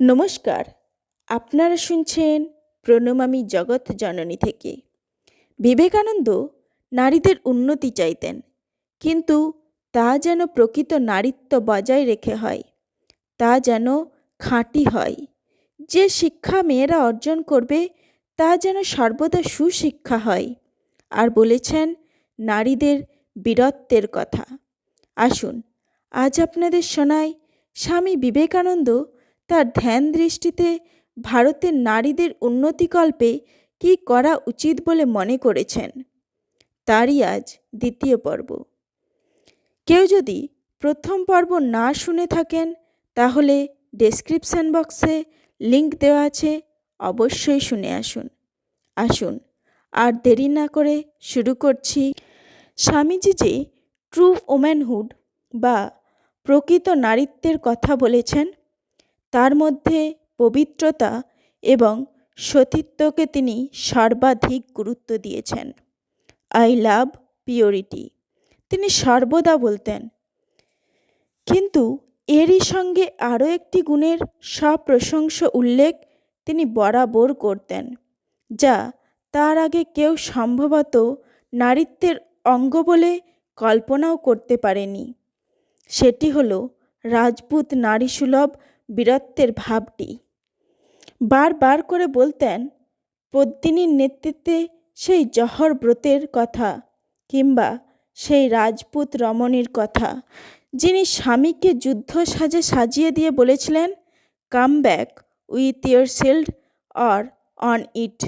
নমস্কার, আপনারা শুনছেন প্রণমামী জগৎ জননী থেকে। বিবেকানন্দ নারীদের উন্নতি চাইতেন, কিন্তু তা যেন প্রকৃত নারীত্ব বজায় রেখে হয়, তা যেন খাঁটি হয়। যে শিক্ষা মেয়েরা অর্জন করবে, তা যেন সর্বদা সুশিক্ষা হয়, আর বলেছেন নারীদের বীরত্বের কথা। আসুন, আজ আপনাদের শোনায় স্বামী বিবেকানন্দ তার ধ্যান দৃষ্টিতে ভারতের নারীদের উন্নতিকল্পে কী করা উচিত বলে মনে করেছেন? তারই আজ দ্বিতীয় পর্ব। কেউ যদি প্রথম পর্ব না শুনে থাকেন, তাহলে ডেসক্রিপশান বক্সে লিংক দেওয়া আছে, অবশ্যই শুনে আসুন। আসুন, আর দেরি না করে শুরু করছি স্বামীজি যে ট্রু ওম্যানহুড বা প্রকৃত নারীত্বের কথা বলেছেন তার মধ্যে পবিত্রতা এবং সতীত্বকে তিনি সর্বাধিক গুরুত্ব দিয়েছেন। I love purity. তিনি সর্বদা বলতেন, কিন্তু এরই সঙ্গে আরও একটি গুণের সপ্রশংস উল্লেখ তিনি বরাবর করতেন, যা তার আগে কেউ সম্ভবত নারীত্বের অঙ্গ বলে কল্পনাও করতে পারেনি। সেটি হলো রাজপুত নারীসুলভ বীরত্বের ভাবটি। বারবার করে বলতেন, পদ্মিনীর নেতৃত্বে সেই জহর ব্রতের কথা কিংবা সেই রাজপুত রমণীর কথা, যিনি স্বামীকে যুদ্ধ সাজে সাজিয়ে দিয়ে বলেছিলেন, come back with your shield or on it.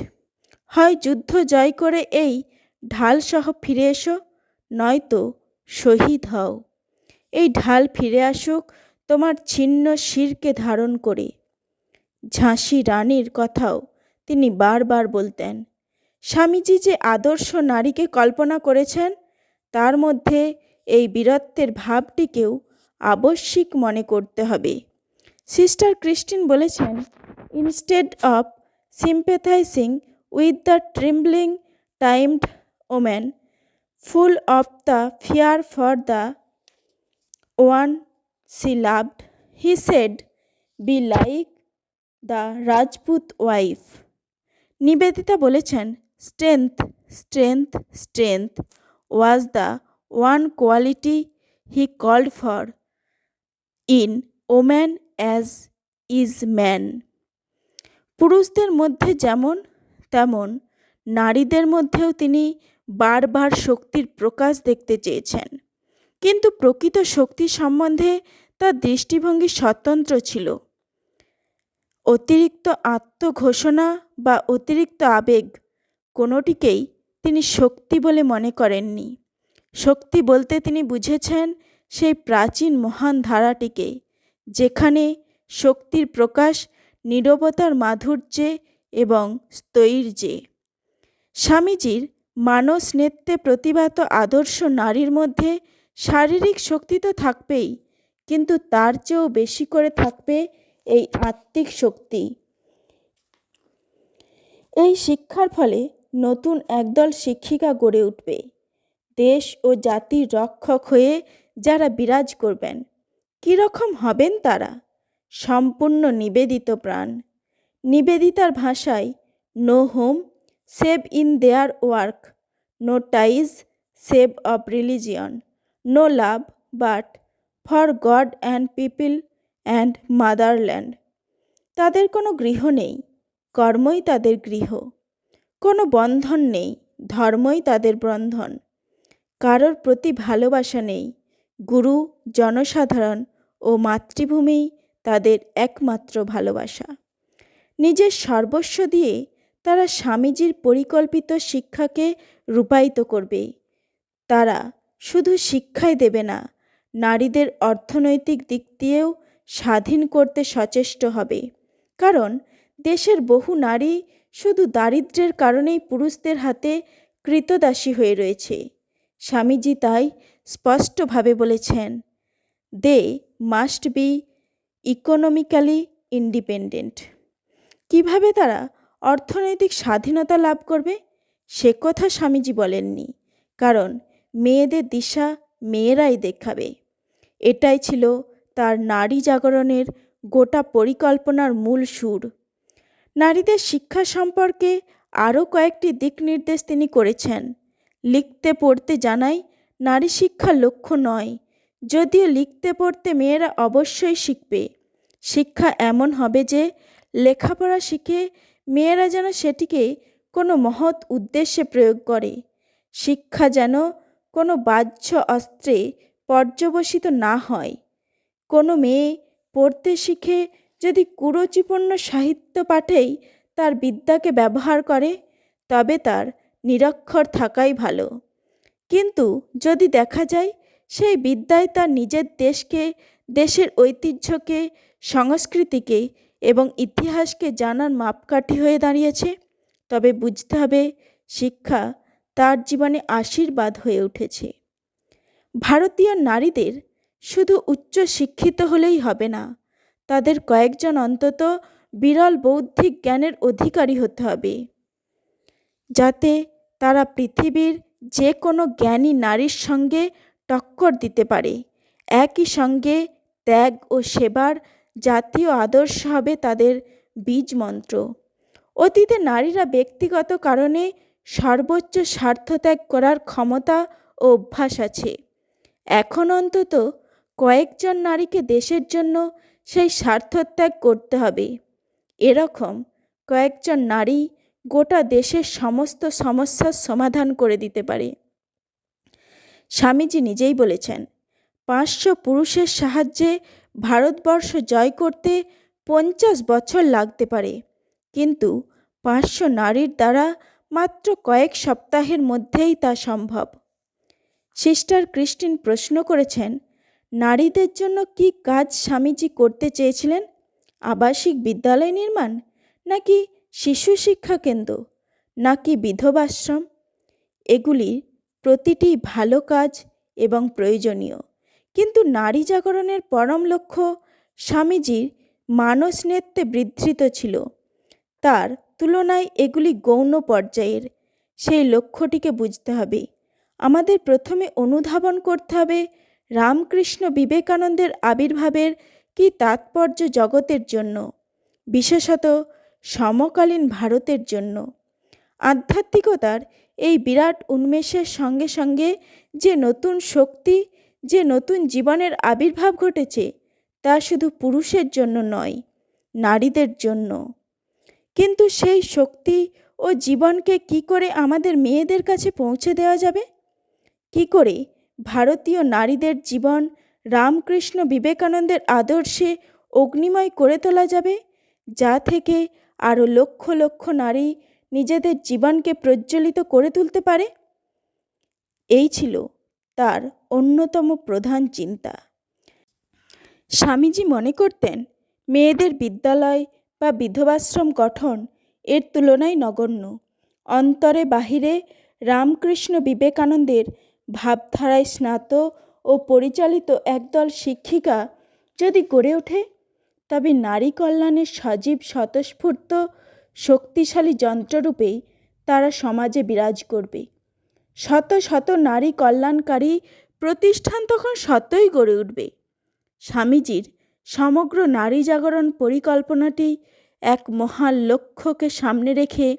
হয় যুদ্ধ জয় করে এই ঢালসহ ফিরে এসো, নয়তো শহীদ হও। এই ঢাল ফিরে আসুক তোমার ছিন্ন শিরকে ধারণ করে। ঝাঁসি রানীর কথাও তিনি বারবার বলতেন। স্বামীজি যে আদর্শ নারীকে কল্পনা করেছেন, তার মধ্যে এই বীরত্বের ভাবটিকেও আবশ্যিক মনে করতে হবে। সিস্টার ক্রিস্টিন বলেছেন, instead of sympathising with the trembling timid woman full of the fear for the one she loved, he said, be like the Rajput wife Nivedita বলেছেন strength strength strength was the one quality he called for in woman as is man পুরুষদের মধ্যে যেমন তেমন নারীদের মধ্যেও তিনি বারবার শক্তির প্রকাশ দেখতে চেয়েছেন। কিন্তু প্রকৃত শক্তি সম্বন্ধে তার দৃষ্টিভঙ্গি স্বতন্ত্র ছিল। অতিরিক্ত আত্মঘোষণা বা অতিরিক্ত আবেগ কোনোটিকেই তিনি শক্তি বলে মনে করেননি। শক্তি বলতে তিনি বুঝেছেন সেই প্রাচীন মহান ধারাটিকে, যেখানে শক্তির প্রকাশ, নীরবতার মাধুর্যে এবং স্তৈর্যে স্বামীজির মানস নেত্রে প্রতিভাত আদর্শ নারীর মধ্যে শারীরিক শক্তি তো থাকবেই, কিন্তু তার চেয়েও বেশি করে থাকবে এই আত্মিক শক্তি। এই শিক্ষার ফলে নতুন একদল শিক্ষিকা গড়ে উঠবে। দেশ ও জাতির রক্ষক হয়ে যারা বিরাজ করবেন, কীরকম হবেন তারা? সম্পূর্ণ নিবেদিত প্রাণ। নিবেদিতার ভাষায় no home save in their work no ties save of religion no love but for God and people and motherland তাদের কোনো গৃহ নেই, কর্মই তাদের গৃহ। কোনো বন্ধন নেই, ধর্মই তাদের বন্ধন। কারোর প্রতি ভালোবাসা নেই, গুরু, জনসাধারণ ও মাতৃভূমিই তাদের একমাত্র ভালোবাসা। নিজের সর্বস্ব দিয়ে তারা স্বামীজির পরিকল্পিত শিক্ষাকে রূপায়িত করবে। তারা শুধু শিক্ষাই দেবে না, নারীদের অর্থনৈতিক দিক দিয়েও স্বাধীন করতে সচেষ্ট হবে। কারণ, দেশের বহু নারী শুধু দারিদ্র্যের কারণেই পুরুষদের হাতে কৃতদাসী হয়ে রয়েছে। স্বামীজি তাই স্পষ্টভাবে বলেছেন, they must be economically independent. কীভাবে তারা অর্থনৈতিক স্বাধীনতা লাভ করবে? সে কথা স্বামীজি বলেননি। কারণ মেয়েদের দিশা মেয়েরাই দেখাবে। এটাই ছিল তার নারী জাগরণের গোটা পরিকল্পনার মূল সুর। নারীদের শিক্ষা সম্পর্কে আরও কয়েকটি দিক নির্দেশ তিনি করেছেন। লিখতে পড়তে জানাই, নারী শিক্ষার লক্ষ্য নয়। যদিও লিখতে পড়তে মেয়েরা অবশ্যই শিখবে। শিক্ষা এমন হবে যে, লেখাপড়া শিখে মেয়েরা যেন সেটিকে কোনো মহৎ উদ্দেশ্যে প্রয়োগ করে। শিক্ষা যেন কোনো বাহ্য অস্ত্রে পর্যবসিত না হয়। কোনো মেয়ে পড়তে শিখে যদি কুরুচিপূর্ণ সাহিত্য পাঠেই তার বিদ্যাকে ব্যবহার করে, তবে তার নিরক্ষর থাকাই ভালো। কিন্তু যদি দেখা যায়, সেই বিদ্যায় তার নিজের দেশকে, দেশের ঐতিহ্যকে, সংস্কৃতিকে এবং ইতিহাসকে জানার মাপকাঠি হয়ে দাঁড়িয়েছে, তবে বুঝতে হবে শিক্ষা তার জীবনে আশীর্বাদ হয়ে উঠেছে। ভারতীয় নারীদের শুধু উচ্চ শিক্ষিত হলেই হবে না, তাদের কয়েকজন অন্তত বিরল বৌদ্ধিক জ্ঞানের অধিকারী হতে হবে। যাতে তারা পৃথিবীর যে কোনো জ্ঞানী নারীর সঙ্গে টক্কর দিতে পারে, একই সঙ্গে ত্যাগ ও সেবার জাতীয় আদর্শ হবে তাদের বীজ মন্ত্র অতীতে নারীরা ব্যক্তিগত কারণে সর্বোচ্চ স্বার্থ ত্যাগ করার ক্ষমতা ও অভ্যাস আছে। এখন অন্তত কয়েকজন নারীকে দেশের জন্য সেই স্বার্থত্যাগ করতে হবে। এরকম কয়েকজন নারী গোটা দেশের সমস্ত সমস্যার সমাধান করে দিতে পারে। স্বামীজি নিজেই বলেছেন, পাঁচশো পুরুষের সাহায্যে ভারতবর্ষ জয় করতে পঞ্চাশ বছর লাগতে পারে। কিন্তু পাঁচশো নারীর দ্বারা মাত্র কয়েক সপ্তাহের মধ্যেই তা সম্ভব। সিস্টার ক্রিস্টিন প্রশ্ন করেছেন, নারীদের জন্য কি কাজ স্বামীজি করতে চেয়েছিলেন? আবাসিক বিদ্যালয় নির্মাণ? নাকি শিশু শিক্ষা কেন্দ্র? নাকি বিধবাশ্রম এগুলি প্রতিটি ভালো কাজ এবং প্রয়োজনীয়। কিন্তু নারী জাগরণের পরম লক্ষ্য স্বামীজির মানস বৃদ্ধৃত ছিল। তার তুলনায় এগুলি গৌণ পর্যায়ের। সেই লক্ষ্যটিকে বুঝতে হবে। আমাদের প্রথমে অনুধাবন করতে হবে রামকৃষ্ণ বিবেকানন্দের আবির্ভাবের কি তাৎপর্য জগতের জন্য, বিশেষত সমকালীন ভারতের জন্য। আধ্যাত্মিকতার এই বিরাট উন্মেষের সঙ্গে সঙ্গে যে নতুন শক্তি, যে নতুন জীবনের আবির্ভাব ঘটেছে, তা শুধু পুরুষের জন্য নয়, নারীদের জন্য। কিন্তু সেই শক্তি ও জীবনকে কি করে আমাদের মেয়েদের কাছে পৌঁছে দেওয়া যাবে? কি করে ভারতীয় নারীদের জীবন রামকৃষ্ণ বিবেকানন্দের আদর্শে অগ্নিময় করে তোলা যাবে, যা থেকে আরও লক্ষ লক্ষ নারী নিজেদের জীবনকে প্রজ্বলিত করে তুলতে পারে? এই ছিল তার অন্যতম প্রধান চিন্তা। স্বামীজি মনে করতেন, মেয়েদের বিদ্যালয় বা বিধবাশ্রম গঠন এর তুলনায় নগণ্য। অন্তরে বাহিরে রামকৃষ্ণ বিবেকানন্দের ভাবধারায় স্নাত ও পরিচালিত একদল শিক্ষিকা যদি গড়ে ওঠে, তবে নারী কল্যাণের সজীব স্বতঃস্ফূর্ত শক্তিশালী যন্ত্ররূপেই তারা সমাজে বিরাজ করবে। শত শত নারী কল্যাণকারী প্রতিষ্ঠান তখন শতই গড়ে উঠবে। স্বামীজির সমগ্র নারী জাগরণ পরিকল্পনাটি এক মহান লক্ষ্যকে সামনে রেখে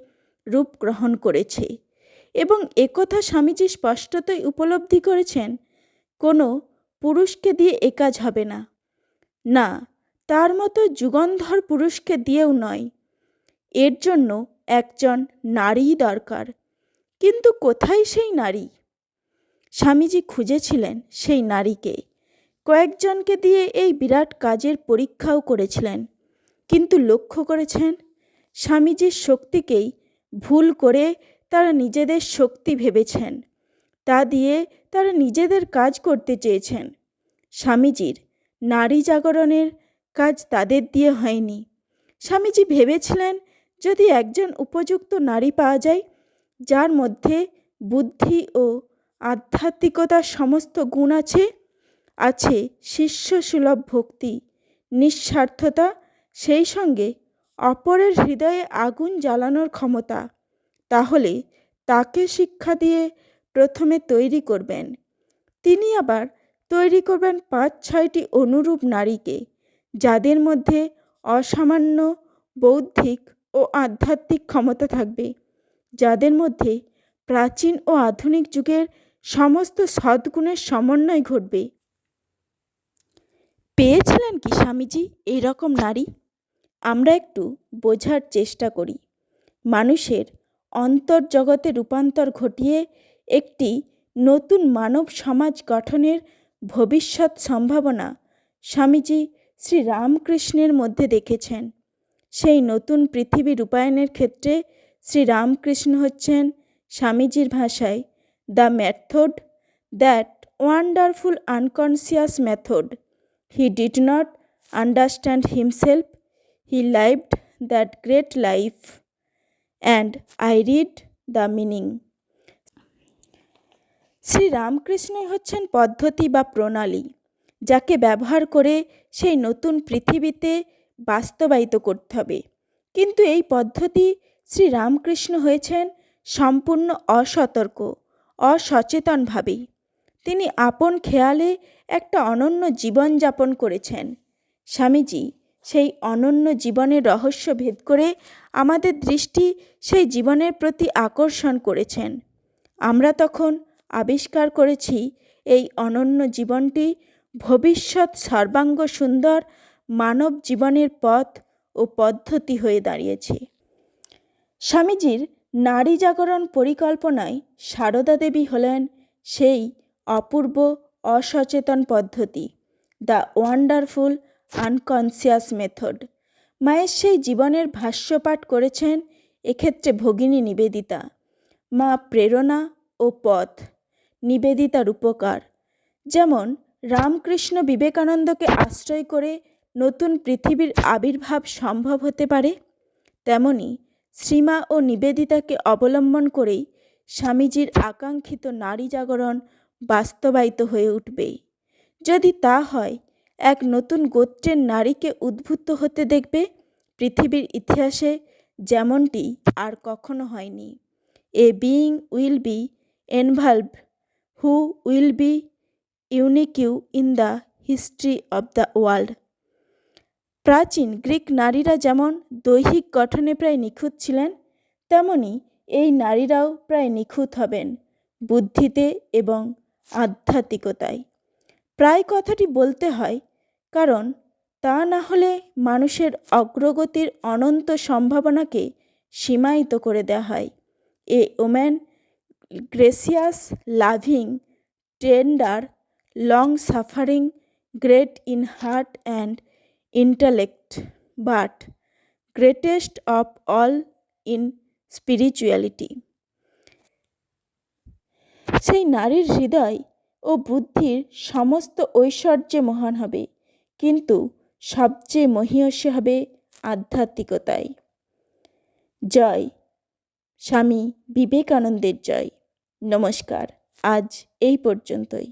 রূপ গ্রহণ করেছে এবং একথা স্বামীজি স্পষ্টতই উপলব্ধি করেছেন, কোনো পুরুষকে দিয়ে এ কাজ হবে না। না, তার মতো যুগন্ধর পুরুষকে দিয়েও নয়। এর জন্য একজন নারীই দরকার। কিন্তু কোথায় সেই নারী? স্বামীজি খুঁজেছিলেন সেই নারীকে। কয়েকজনকে দিয়ে এই বিরাট কাজের পরীক্ষাও করেছিলেন। কিন্তু লক্ষ্য করেছেন, স্বামীজির শক্তিকেই ভুল করে তারা নিজেদের শক্তি ভেবেছেন। তা দিয়ে তারা নিজেদের কাজ করতে চেয়েছেন। স্বামীজির নারী জাগরণের কাজ তাদের দিয়ে হয়নি। স্বামীজি ভেবেছিলেন, যদি একজন উপযুক্ত নারী পাওয়া যায়, যার মধ্যে বুদ্ধি ও আধ্যাত্মিকতার সমস্ত গুণ আছে আছে শিষ্যসুলভ ভক্তি, নিঃস্বার্থতা, সেই সঙ্গে অপরের হৃদয়ে আগুন জ্বালানোর ক্ষমতা। তাহলে তাকে শিক্ষা দিয়ে প্রথমে তৈরি করবেন। তিনি আবার তৈরি করবেন পাঁচ, ছয়টি অনুরূপ নারীকে, যাদের মধ্যে অসামান্য, বৌদ্ধিক ও আধ্যাত্মিক ক্ষমতা থাকবে। যাদের মধ্যে প্রাচীন ও আধুনিক যুগের সমস্ত সদ্গুণের সমন্বয় ঘটবে। পেয়েছিলেন কি স্বামীজি? এই রকম নারী। আমরা একটু বোঝার চেষ্টা করি। মানুষের অন্তর্জগতে রূপান্তর ঘটিয়ে একটি নতুন মানব সমাজ গঠনের ভবিষ্যৎ সম্ভাবনা স্বামীজি শ্রী রামকৃষ্ণের মধ্যে দেখেছেন। সেই নতুন পৃথিবী রূপায়ণের ক্ষেত্রে শ্রী রামকৃষ্ণ হচ্ছেন স্বামীজির ভাষায় the method that wonderful unconscious method he did not understand himself he lived that great life and I read the meaning Shri রামকৃষ্ণই হচ্ছেন পদ্ধতি বা প্রণালী, যাকে ব্যবহার করে সেই নতুন পৃথিবীতে বাস্তবায়িত করতে হবে। কিন্তু এই পদ্ধতি শ্রী রামকৃষ্ণ হয়েছেন সম্পূর্ণ অসতর্ক, অসচেতনভাবেই। তিনি আপন খেয়ালে একটা অনন্য জীবনযাপন করেছেন। স্বামীজি সেই অনন্য জীবনের রহস্য ভেদ করে আমাদের দৃষ্টি সেই জীবনের প্রতি আকর্ষণ করেছেন। আমরা তখন আবিষ্কার করেছি এই অনন্য জীবনটি ভবিষ্যৎ সর্বাঙ্গ সুন্দর মানব জীবনের পথ ও পদ্ধতি হয়ে দাঁড়িয়েছে। স্বামীজির নারী জাগরণ পরিকল্পনায় সারদা দেবী হলেন সেই অপূর্ব অসচেতন পদ্ধতি। দ্য ওয়ান্ডারফুল আনকনসিয়াস মেথড মায়ের সেই জীবনের ভাষ্যপাঠ করেছেন এক্ষেত্রে ভগিনী নিবেদিতা। মা প্রেরণা ও পথ, নিবেদিতার উপকার। যেমন, রামকৃষ্ণ বিবেকানন্দকে আশ্রয় করে নতুন পৃথিবীর আবির্ভাব সম্ভব হতে পারে, তেমনি শ্রীমা ও নিবেদিতাকে অবলম্বন করেই স্বামীজির আকাঙ্ক্ষিত নারী জাগরণ বাস্তবায়িত হয়ে উঠবে যদি তা হয়, এক নতুন গোত্রের নারীকে উদ্ভূত হতে দেখবে পৃথিবীর ইতিহাসে যেমনটি আর কখনো হয়নি। A being will be involved who will be unique in the history of the world. প্রাচীন গ্রিক নারীরা যেমন দৈহিক গঠনে প্রায় নিখুঁত ছিলেন, তেমনি এই নারীরাও প্রায় নিখুঁত হবেন, বুদ্ধিতে এবং আধ্যাত্মিকতায়। প্রায় কথাটি বলতে হয়, কারণ তা না হলে মানুষের অগ্রগতির অনন্ত সম্ভাবনাকে সীমায়িত করে দেওয়া হয়। A woman gracious loving tender, long suffering, great in heart and intellect, but greatest of all in spirituality. সেই নারীর হৃদয় ও বুদ্ধির সমস্ত ঐশ্বর্যে মহান হবে। কিন্তু সবচেয়ে মহীয়সী হবে আধ্যাত্মিকতায় জয়। স্বামী বিবেকানন্দের জয়। নমস্কার। আজ এই পর্যন্তই।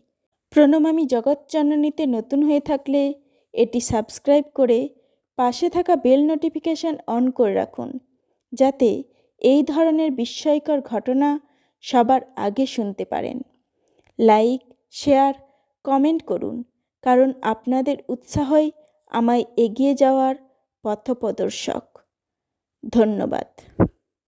প্রণমামী জগৎজননীতে নতুন হয়ে থাকলে এটি সাবস্ক্রাইব করে পাশে থাকা বেল নোটিফিকেশান অন করে রাখুন, যাতে এই ধরনের বিস্ময়কর ঘটনা সবার আগে শুনতে পারেন। লাইক, শেয়ার, কমেন্ট করুন, কারণ আপনাদের উৎসাহই আমায় এগিয়ে যাওয়ার পথপ্রদর্শক। ধন্যবাদ।